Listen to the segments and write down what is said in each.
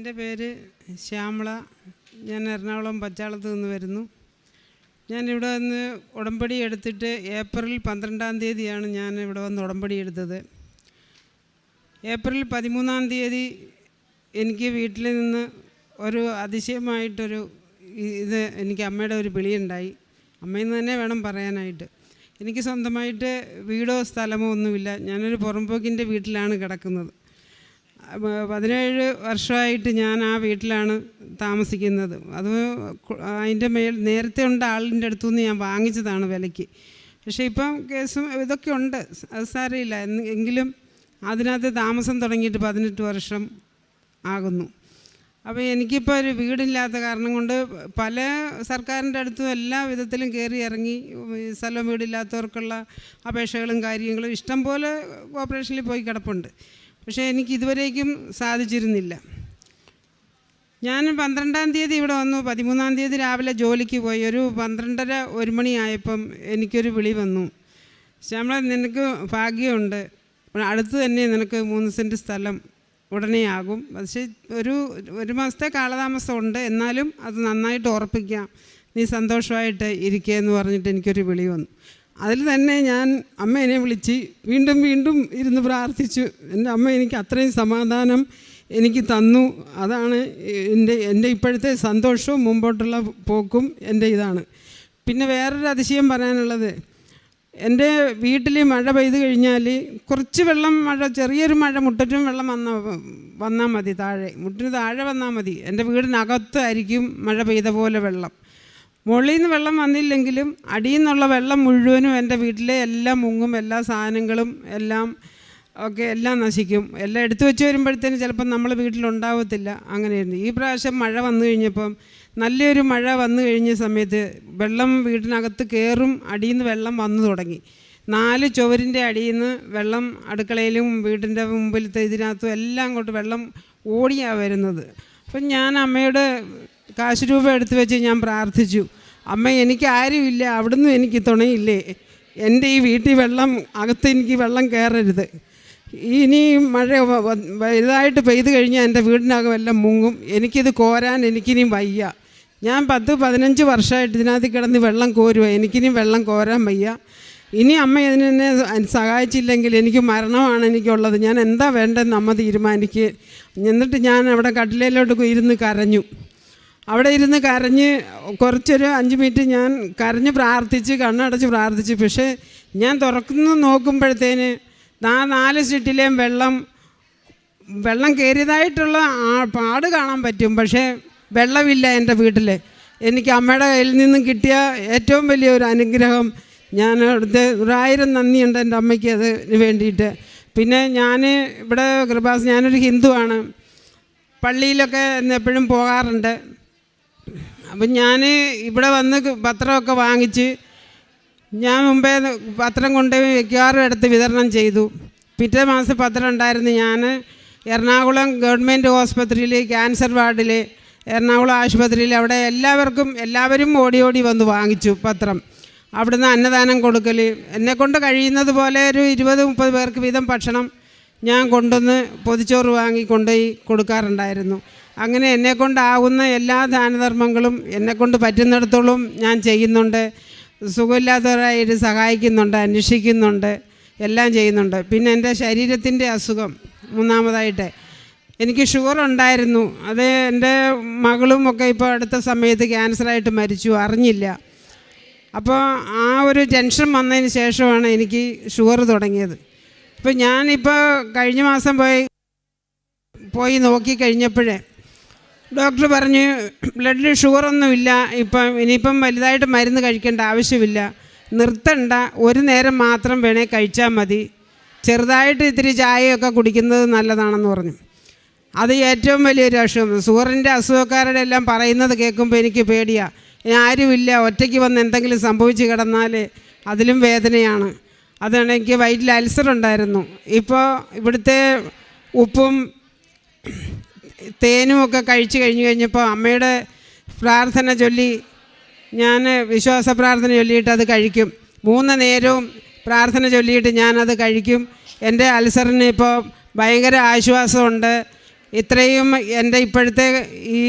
എന്റെ പേര് ശ്യാമള. ഞാൻ എറണാകുളം പച്ചാളത്ത് നിന്ന് വരുന്നു. ഞാനിവിടെ വന്ന് ഉടമ്പടി എടുത്തിട്ട് ഏപ്രിൽ പന്ത്രണ്ടാം തീയതിയാണ് ഞാൻ ഇവിടെ വന്ന് ഉടമ്പടി എടുത്തത്. ഏപ്രിൽ പതിമൂന്നാം തീയതി എനിക്ക് വീട്ടിൽ നിന്ന് ഒരു അതിശയമായിട്ടൊരു ഇത് എനിക്ക് അമ്മയുടെ ഒരു വിളിയുണ്ടായി നിന്ന് തന്നെ വേണം പറയാനായിട്ട്. എനിക്ക് സ്വന്തമായിട്ട് വീടോ സ്ഥലമോ ഒന്നുമില്ല. ഞാനൊരു പുറമ്പോക്കിന്റെ വീട്ടിലാണ് കിടക്കുന്നത്. പതിനേഴ് വർഷമായിട്ട് ഞാൻ ആ വീട്ടിലാണ് താമസിക്കുന്നത്. അത് അതിന്റെ മേൽ നേരത്തെ ഉണ്ട് ആളിന്റെ അടുത്തുനിന്ന് ഞാൻ വാങ്ങിച്ചതാണ് വിലയ്ക്ക്. പക്ഷേ ഇപ്പം കേസും ഇതൊക്കെ ഉണ്ട്. അത് സാരമില്ല. എങ്കിലും അതിനകത്ത് താമസം തുടങ്ങിയിട്ട് പതിനെട്ട് വർഷം ആകുന്നു. അപ്പോൾ എനിക്കിപ്പോൾ ഒരു വീടില്ലാത്ത കാരണം കൊണ്ട് പല സർക്കാരിന്റെ അടുത്തും എല്ലാ വിധത്തിലും കയറി ഇറങ്ങി സ്ഥലം വീടില്ലാത്തവർക്കുള്ള അപേക്ഷകളും കാര്യങ്ങളും ഇഷ്ടം പോലെ കോർപ്പറേഷനിൽ പോയി കിടപ്പുണ്ട്. പക്ഷേ എനിക്ക് ഇതുവരേക്കും സാധിച്ചിരുന്നില്ല. ഞാൻ പന്ത്രണ്ടാം തീയതി ഇവിടെ വന്നു. പതിമൂന്നാം തീയതി രാവിലെ ജോലിക്ക് പോയി. ഒരു പന്ത്രണ്ടര ഒരു മണിയായപ്പം എനിക്കൊരു വിളി വന്നു. ശ്യാമള നിനക്ക് ഭാഗ്യമുണ്ട്. അടുത്ത് തന്നെ നിനക്ക് മൂന്ന് സെന്റ് സ്ഥലം ഉടനെ ആകും. പക്ഷേ ഒരു ഒരു മാസത്തെ കാലതാമസം ഉണ്ട്. എന്നാലും അത് നന്നായിട്ട് ഉറപ്പിക്കാം. നീ സന്തോഷമായിട്ട് ഇരിക്കുക എന്ന് പറഞ്ഞിട്ട് എനിക്കൊരു വിളി വന്നു. അതിൽ തന്നെ ഞാൻ അമ്മ എന്നെ വിളിച്ച് വീണ്ടും വീണ്ടും ഇരുന്ന് പ്രാർത്ഥിച്ചു. എന്റെ അമ്മ എനിക്ക് അത്രയും സമാധാനം എനിക്ക് തന്നു. അതാണ് എന്റെ എന്റെ ഇപ്പോഴത്തെ സന്തോഷവും മുമ്പോട്ടുള്ള പോക്കും എന്റെ ഇതാണ്. പിന്നെ വേറൊരു അതിശയം പറയാനുള്ളത്. എന്റെ വീട്ടിൽ മഴ പെയ്തു കഴിഞ്ഞാൽ കുറച്ച് വെള്ളം മഴ ചെറിയൊരു മഴ മുട്ടറ്റും വെള്ളം വന്ന വന്നാൽ മതി താഴെ. മുട്ടിന് താഴെ വന്നാൽ മതി. എന്റെ വീടിനകത്തായിരിക്കും മഴ പെയ്ത പോലെ വെള്ളം. മുകളിൽ നിന്ന് വെള്ളം വന്നില്ലെങ്കിലും അടിയിൽ നിന്നുള്ള വെള്ളം മുഴുവനും എന്റെ വീട്ടിലെ എല്ലാം മുങ്ങും എല്ലാ സാധനങ്ങളും എല്ലാം ഒക്കെ എല്ലാം നശിക്കും. എല്ലാം എടുത്തു വെച്ച് വരുമ്പോഴത്തേന് ചിലപ്പം നമ്മൾ വീട്ടിലുണ്ടാവത്തില്ല അങ്ങനെയായിരുന്നു. ഈ പ്രാവശ്യം മഴ വന്നു കഴിഞ്ഞപ്പം നല്ലൊരു മഴ വന്നു കഴിഞ്ഞ സമയത്ത് വെള്ളം വീട്ടിനകത്ത് കയറും അടിയിൽ നിന്ന് വെള്ളം വന്നു തുടങ്ങി. നാല് ചുവരിന്റെ അടിയിൽ നിന്ന് വെള്ളം അടുക്കളയിലും വീടിന്റെ മുമ്പിലത്തെ ഇതിനകത്തും എല്ലാം അങ്ങോട്ട് വെള്ളം ഓടിയാണ് വരുന്നത്. അപ്പം ഞാൻ അമ്മയുടെ കാശ് രൂപ എടുത്തു വെച്ച് ഞാൻ പ്രാർത്ഥിച്ചു. അമ്മ എനിക്ക് ആരുമില്ല. അവിടുന്ന് എനിക്ക് തുണയില്ലേ? എന്റെ ഈ വീട്ടിൽ വെള്ളം അകത്ത് എനിക്ക് വെള്ളം കയറരുത്. ഇനി മഴ വലുതായിട്ട് പെയ്ത് കഴിഞ്ഞാൽ എന്റെ വീടിനകം എല്ലാം മുങ്ങും. എനിക്കിത് കോരാൻ എനിക്കിനി വയ്യ. ഞാൻ പത്ത് പതിനഞ്ച് വർഷമായിട്ട് ഇതിനകത്ത് കിടന്ന് വെള്ളം കോരുക എനിക്കിനിയും വെള്ളം കോരാൻ വയ്യ. ഇനി അമ്മ ഇതിനെ സഹായിച്ചില്ലെങ്കിൽ എനിക്ക് മരണമാണ് എനിക്കുള്ളത്. ഞാൻ എന്താ വേണ്ടതെന്ന് അമ്മ തീരുമാനിക്കുക എന്നിട്ട് ഞാൻ അവിടെ കട്ടിലയിലോട്ട് ഇരുന്ന് കരഞ്ഞു. അവിടെ ഇരുന്ന് കരഞ്ഞ് കുറച്ചൊരു അഞ്ച് മിനിറ്റ് ഞാൻ കരഞ്ഞ് പ്രാർത്ഥിച്ച് കണ്ണടച്ച് പ്രാർത്ഥിച്ച്. പക്ഷേ ഞാൻ തുറക്കുന്നു നോക്കുമ്പോഴത്തേന് ആ നാല് സ്ട്രീറ്റിലെയും വെള്ളം വെള്ളം കയറിയതായിട്ടുള്ള ആ- പാട് കാണാൻ പറ്റും. പക്ഷേ വെള്ളമില്ല എന്റെ വീട്ടിൽ എനിക്ക് അമ്മയുടെ കയ്യിൽ നിന്നും കിട്ടിയ ഏറ്റവും വലിയൊരു അനുഗ്രഹം ഞാൻ അവിടുത്തെ ഒരായിരം നന്ദിയുണ്ട് എന്റെ അമ്മയ്ക്ക് അതിന് വേണ്ടിയിട്ട്. പിന്നെ ഞാൻ ഇവിടെ കൃപാസ് ഞാനൊരു ഹിന്ദുവാണ്. പള്ളിയിലൊക്കെ എപ്പോഴും പോകാറുണ്ട്. അപ്പം ഞാൻ ഇവിടെ വന്ന് പത്രമൊക്കെ വാങ്ങിച്ച് ഞാൻ മുമ്പേ പത്രം കൊണ്ടുപോയി വെക്കാറും എടുത്ത് വിതരണം ചെയ്തു. പിറ്റേ മാസം പത്രം ഉണ്ടായിരുന്നു ഞാൻ എറണാകുളം ഗവൺമെന്റ് ഹോസ്പിറ്റലിൽ ക്യാൻസർ വാർഡിൽ എറണാകുളം ആശുപത്രിയിൽ അവിടെ എല്ലാവർക്കും എല്ലാവരും ഓടി ഓടി വന്ന് വാങ്ങിച്ചു പത്രം. അവിടുന്ന് അന്നദാനം കൊടുക്കൽ എന്നെക്കൊണ്ട് കഴിയുന്നത് പോലെ ഒരു ഇരുപത് മുപ്പത് പേർക്ക് വീതം ഭക്ഷണം ഞാൻ കൊണ്ടുവന്ന് പൊതിച്ചോറ് വാങ്ങി കൊണ്ടുപോയി കൊടുക്കാറുണ്ടായിരുന്നു. അങ്ങനെ എന്നെക്കൊണ്ടാവുന്ന എല്ലാ ദാനധർമ്മങ്ങളും എന്നെക്കൊണ്ട് പറ്റുന്നിടത്തോളം ഞാൻ ചെയ്യുന്നുണ്ട്. സുഖമില്ലാത്തവരായിട്ട് സഹായിക്കുന്നുണ്ട് അന്വേഷിക്കുന്നുണ്ട് എല്ലാം ചെയ്യുന്നുണ്ട്. പിന്നെ എന്റെ ശരീരത്തിന്റെ അസുഖം മൂന്നാമതായിട്ട്. എനിക്ക് ഷുഗർ ഉണ്ടായിരുന്നു. അത് എന്റെ മകളും ഒക്കെ ഇപ്പോൾ അടുത്ത സമയത്ത് ക്യാൻസറായിട്ട് മരിച്ചു അറിഞ്ഞില്ല. അപ്പോൾ ആ ഒരു ടെൻഷൻ വന്നതിന് ശേഷമാണ് എനിക്ക് ഷുഗർ തുടങ്ങിയത്. അപ്പോൾ ഞാനിപ്പോൾ കഴിഞ്ഞ മാസം പോയി പോയി നോക്കി കഴിഞ്ഞപ്പോഴേ ഡോക്ടർ പറഞ്ഞ് ബ്ലഡിൽ ഷുഗറൊന്നുമില്ല ഇപ്പം ഇനിയിപ്പം വലുതായിട്ട് മരുന്ന് കഴിക്കേണ്ട ആവശ്യമില്ല. നിർത്തണ്ട ഒരു നേരം മാത്രം വേണേൽ കഴിച്ചാൽ മതി. ചെറുതായിട്ട് ഇത്തിരി ചായയൊക്കെ കുടിക്കുന്നത് നല്ലതാണെന്ന് പറഞ്ഞു. അത് ഏറ്റവും വലിയൊരു അസുഖം. ഷുഗറിന്റെ അസുഖക്കാരുടെ എല്ലാം പറയുന്നത് കേൾക്കുമ്പോൾ എനിക്ക് പേടിയാണ് ഇനി ആരുമില്ല ഒറ്റയ്ക്ക് വന്ന് എന്തെങ്കിലും സംഭവിച്ച് കിടന്നാൽ അതിലും വേദനയാണ്. അതാണ് എനിക്ക് വയറ്റിൽ അൾസർ ഉണ്ടായിരുന്നു. ഇപ്പോൾ ഇവിടുത്തെ ഉപ്പും തേനും ഒക്കെ കഴിച്ചു കഴിഞ്ഞു കഴിഞ്ഞപ്പോൾ അമ്മയുടെ പ്രാർത്ഥന ചൊല്ലി ഞാൻ വിശ്വാസ പ്രാർത്ഥന ചൊല്ലിയിട്ട് അത് കഴിക്കും. മൂന്ന് നേരവും പ്രാർത്ഥന ചൊല്ലിയിട്ട് ഞാനത് കഴിക്കും. എന്റെ അൾസറിന് ഇപ്പോൾ ഭയങ്കര ആശ്വാസമുണ്ട്. ഇത്രയും എന്റെ ഇപ്പോഴത്തെ ഈ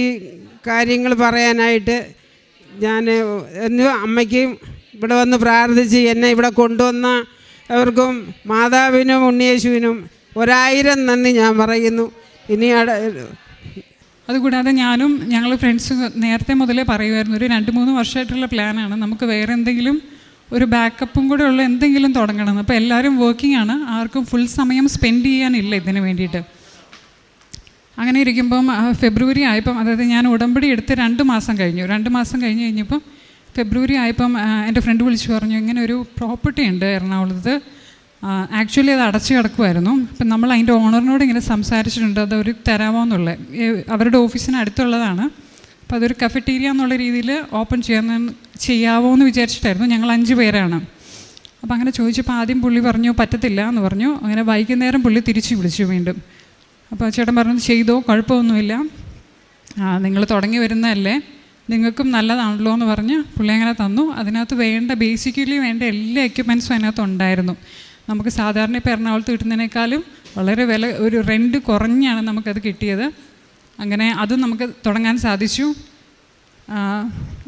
കാര്യങ്ങൾ പറയാനായിട്ട് ഞാൻ അമ്മയ്ക്കും ഇവിടെ വന്ന് പ്രാർത്ഥിച്ച് എന്നെ ഇവിടെ കൊണ്ടുവന്ന അവർക്കും മാതാവിനും ഉണ്ണിയേശുവിനും ഒരായിരം നന്ദി ഞാൻ പറയുന്നു. ഇനി അതുകൂടാതെ ഞാനും ഞങ്ങൾ ഫ്രണ്ട്സ് നേരത്തെ മുതലേ പറയുമായിരുന്നു ഒരു രണ്ട് മൂന്ന് വർഷമായിട്ടുള്ള പ്ലാനാണ് നമുക്ക് വേറെ എന്തെങ്കിലും ഒരു ബാക്കപ്പും കൂടെ ഉള്ള എന്തെങ്കിലും തുടങ്ങണം. അപ്പോൾ എല്ലാവരും വർക്കിംഗ് ആണ്. ആർക്കും ഫുൾ സമയം സ്പെൻഡ് ചെയ്യാനില്ല ഇതിന് വേണ്ടിയിട്ട്. അങ്ങനെ ഇരിക്കുമ്പം ഫെബ്രുവരി ആയപ്പം അതായത് ഞാൻ ഉടമ്പടി എടുത്ത് രണ്ട് മാസം കഴിഞ്ഞു. രണ്ട് മാസം കഴിഞ്ഞ് കഴിഞ്ഞപ്പം ഫെബ്രുവരി ആയപ്പം എന്റെ ഫ്രണ്ട് വിളിച്ചു പറഞ്ഞു ഇങ്ങനെ ഒരു പ്രോപ്പർട്ടി ഉണ്ട് എറണാകുളത്ത്. ആക്ച്വലി അത് അടച്ചു കിടക്കുമായിരുന്നു അപ്പം നമ്മൾ അതിന്റെ ഓണറിനോട് ഇങ്ങനെ സംസാരിച്ചിട്ടുണ്ട്. അത് അവർ തരാമോ എന്നുള്ളത് അവരുടെ ഓഫീസിന് അടുത്തുള്ളതാണ്. അപ്പോൾ അതൊരു കഫറ്റീരിയ എന്നുള്ള രീതിയിൽ ഓപ്പൺ ചെയ്യാൻ ചെയ്യാവോ എന്ന് വിചാരിച്ചിട്ടായിരുന്നു. ഞങ്ങൾ അഞ്ച് പേരാണ്. അപ്പോൾ അങ്ങനെ ചോദിച്ചപ്പോൾ ആദ്യം പുള്ളി പറഞ്ഞു പറ്റത്തില്ല എന്ന് പറഞ്ഞു. അങ്ങനെ വൈകുന്നേരം പുള്ളി തിരിച്ചു വിളിച്ചു വീണ്ടും. അപ്പോൾ ചേട്ടൻ പറഞ്ഞു ചെയ്തോ കുഴപ്പമൊന്നുമില്ല. നിങ്ങൾ തുടങ്ങി വരുന്നതല്ലേ. നിങ്ങൾക്കും നല്ലതാണല്ലോ എന്ന് പറഞ്ഞ് പുള്ളി അങ്ങനെ തന്നു. അതിനകത്ത് വേണ്ട ബേസിക്കലി വേണ്ട എല്ലാ എക്യുപ്മെൻസും അതിനകത്ത് ഉണ്ടായിരുന്നു. നമുക്ക് സാധാരണ ഇപ്പോൾ എറണാകുളത്ത് കിട്ടുന്നതിനേക്കാളും വളരെ വില ഒരു റെന്റ് കുറഞ്ഞാണ് നമുക്കത് കിട്ടിയത്. അങ്ങനെ അതും നമുക്ക് തുടങ്ങാൻ സാധിച്ചു.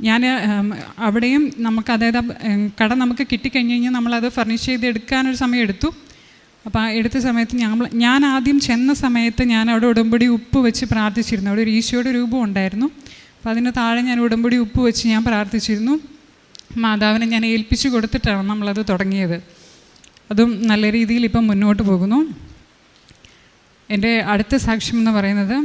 ഞാൻ അവിടെയും നമുക്ക് അതായത് കട നമുക്ക് കിട്ടിക്കഴിഞ്ഞ് കഴിഞ്ഞാൽ നമ്മളത് ഫർണിഷ് ചെയ്ത് എടുക്കാനൊരു സമയം എടുത്തു അപ്പോൾ ആ എടുത്ത സമയത്ത് ഞങ്ങൾ ഞാൻ ആദ്യം ചെന്ന സമയത്ത് ഞാൻ അവിടെ ഉടമ്പടി ഉപ്പ് വെച്ച് പ്രാർത്ഥിച്ചിരുന്നു. അവിടെ ഒരു ഈശോയുടെ രൂപം ഉണ്ടായിരുന്നു. അപ്പോൾ അതിന് താഴെ ഞാൻ ഉടമ്പടി ഉപ്പ് വെച്ച് ഞാൻ പ്രാർത്ഥിച്ചിരുന്നു. മാതാവിനെ ഞാൻ ഏൽപ്പിച്ചു കൊടുത്തിട്ടാണ് നമ്മളത് തുടങ്ങിയത്. അതും നല്ല രീതിയിൽ ഇപ്പം മുന്നോട്ട് പോകുന്നു. എന്റെ അടുത്ത സാക്ഷ്യം എന്ന് പറയുന്നത്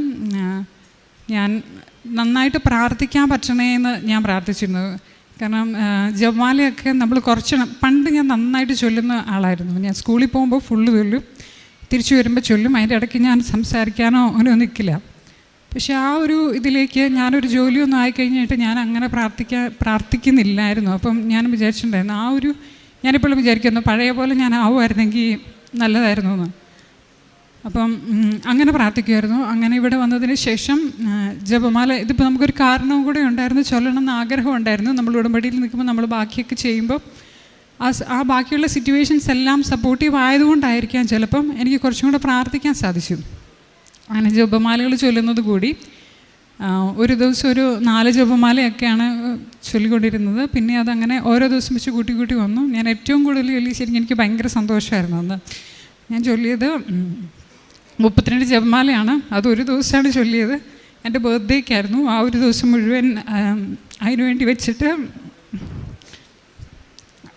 ഞാൻ നന്നായിട്ട് പ്രാർത്ഥിക്കാൻ പറ്റണേ എന്ന് ഞാൻ പ്രാർത്ഥിച്ചിരുന്നു. കാരണം ജപമാലയൊക്കെ നമ്മൾ കുറച്ച് പണ്ട് ഞാൻ നന്നായിട്ട് ചൊല്ലുന്ന ആളായിരുന്നു. ഞാൻ സ്കൂളിൽ പോകുമ്പോൾ ഫുള്ള് ചൊല്ലും. തിരിച്ചു വരുമ്പോൾ ചൊല്ലും. അതിന്റെ ഇടയ്ക്ക് ഞാൻ സംസാരിക്കാനോ അങ്ങനെ നിൽക്കില്ല. പക്ഷെ ആ ഒരു ഇതിലേക്ക് ഞാനൊരു ജോലിയൊന്നും ആയിക്കഴിഞ്ഞിട്ട് ഞാൻ അങ്ങനെ പ്രാർത്ഥിക്കാൻ പ്രാർത്ഥിക്കുന്നില്ലായിരുന്നു. അപ്പം ഞാൻ വിചാരിച്ചിട്ടുണ്ടായിരുന്നു ആ ഒരു ഞാനിപ്പോഴും വിചാരിക്കുന്നു പഴയ പോലെ ഞാൻ ആവുമായിരുന്നെങ്കിൽ നല്ലതായിരുന്നു എന്ന്. അപ്പം അങ്ങനെ പ്രാർത്ഥിക്കുമായിരുന്നു അങ്ങനെ ഇവിടെ വന്നതിന് ശേഷം ജപമാല ഇതിപ്പോൾ നമുക്കൊരു കാരണവും കൂടെ ഉണ്ടായിരുന്നു. ചൊല്ലണം എന്ന് ആഗ്രഹം ഉണ്ടായിരുന്നു. നമ്മൾ ഉടമ്പടിയിൽ നിൽക്കുമ്പോൾ നമ്മൾ ബാക്കിയൊക്കെ ചെയ്യുമ്പോൾ ആ ആ ബാക്കിയുള്ള സിറ്റുവേഷൻസ് എല്ലാം സപ്പോർട്ടീവ് ആയതുകൊണ്ടായിരിക്കാം ചിലപ്പം എനിക്ക് കുറച്ചും കൂടെ പ്രാർത്ഥിക്കാൻ സാധിച്ചു. അങ്ങനെ ജപമാലകൾ ചൊല്ലുന്നത് കൂടി ഒരു ദിവസം ഒരു നാല് ജപമാലയൊക്കെയാണ് ചൊല്ലിക്കൊണ്ടിരുന്നത്. പിന്നെ അതങ്ങനെ ഓരോ ദിവസം വെച്ച് കൂട്ടി കൂട്ടി വന്നു. ഞാൻ ഏറ്റവും കൂടുതൽ ചൊല്ലി ശരിക്കും എനിക്ക് ഭയങ്കര സന്തോഷമായിരുന്നു അന്ന്. ഞാൻ ചൊല്ലിയത് മുപ്പത്തിരണ്ട് ജപമാലയാണ്. അത് ഒരു ദിവസമാണ് ചൊല്ലിയത്. എന്റെ ബർത്ത്ഡേക്കായിരുന്നു. ആ ഒരു ദിവസം മുഴുവൻ അതിനു വേണ്ടി വെച്ചിട്ട്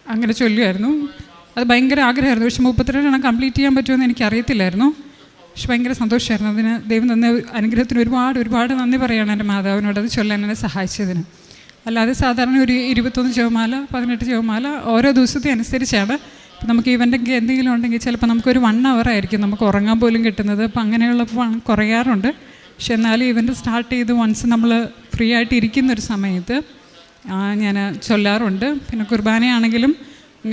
അങ്ങനെ ചൊല്ലുമായിരുന്നു. അത് ഭയങ്കര ആഗ്രഹമായിരുന്നു. പക്ഷെ മുപ്പത്തിരണ്ടെണ്ണം കംപ്ലീറ്റ് ചെയ്യാൻ പറ്റുമെന്ന് എനിക്ക് അറിയത്തില്ലായിരുന്നു പക്ഷെ ഭയങ്കര സന്തോഷമായിരുന്നു. അതിന് ദൈവം തന്ന അനുഗ്രഹത്തിന് ഒരുപാട് ഒരുപാട് നന്ദി പറയുകയാണ് എന്റെ മാതാവിനോട്. അത് ചൊല്ലാൻ എന്നെ സഹായിച്ചതിന്. അല്ലാതെ സാധാരണ ഒരു ഇരുപത്തൊന്ന് ജവമാല പതിനെട്ട് ജവമാല ഓരോ ദിവസത്തെ അനുസരിച്ചാണ്. നമുക്ക് ഇവന്റെ എന്തെങ്കിലും ഉണ്ടെങ്കിൽ ചിലപ്പോൾ നമുക്കൊരു വൺ അവർ ആയിരിക്കും നമുക്ക് ഉറങ്ങാൻ പോലും കിട്ടുന്നത്. അപ്പം അങ്ങനെയുള്ളപ്പോൾ കുറയാറുണ്ട്. പക്ഷെ എന്നാലും ഇവന്റ് സ്റ്റാർട്ട് ചെയ്ത് വൺസ് നമ്മൾ ഫ്രീ ആയിട്ട് ഇരിക്കുന്ന ഒരു സമയത്ത് ഞാൻ ചൊല്ലാറുണ്ട്. പിന്നെ കുർബാനയാണെങ്കിലും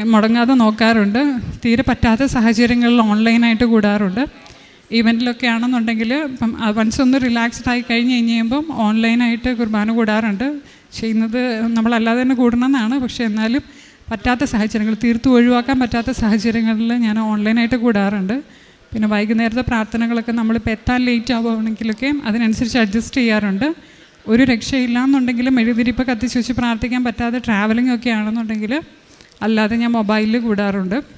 മുടങ്ങാതെ നോക്കാറുണ്ട്. തീരെ പറ്റാത്ത സാഹചര്യങ്ങളിൽ ഓൺലൈനായിട്ട് കൂടാറുണ്ട്. ഈവന്റിലൊക്കെ ആണെന്നുണ്ടെങ്കിൽ ഇപ്പം വൺസ് ഒന്ന് റിലാക്സ്ഡ് ആയി കഴിഞ്ഞ് കഴിയുമ്പം ഓൺലൈനായിട്ട് കുർബാന കൂടാറുണ്ട്. ചെയ്യുന്നത് നമ്മളല്ലാതെ തന്നെ കൂടണമെന്നാണ്. പക്ഷേ എന്നാലും പറ്റാത്ത സാഹചര്യങ്ങൾ തീർത്തും ഒഴിവാക്കാൻ പറ്റാത്ത സാഹചര്യങ്ങളിൽ ഞാൻ ഓൺലൈനായിട്ട് കൂടാറുണ്ട്. പിന്നെ വൈകുന്നേരത്തെ പ്രാർത്ഥനകളൊക്കെ നമ്മളിപ്പോൾ എത്താൻ ലേറ്റ് ആവുകയാണെങ്കിലൊക്കെ അതിനനുസരിച്ച് അഡ്ജസ്റ്റ് ചെയ്യാറുണ്ട്. ഒരു രക്ഷയില്ല എന്നുണ്ടെങ്കിലും മെഴുതിരിപ്പ് കത്തിച്ച് വെച്ച് പ്രാർത്ഥിക്കാൻ പറ്റാതെ ട്രാവലിംഗ് ഒക്കെ ആണെന്നുണ്ടെങ്കിൽ അല്ലാതെ ഞാൻ മൊബൈലിൽ കൂടാറുണ്ട്.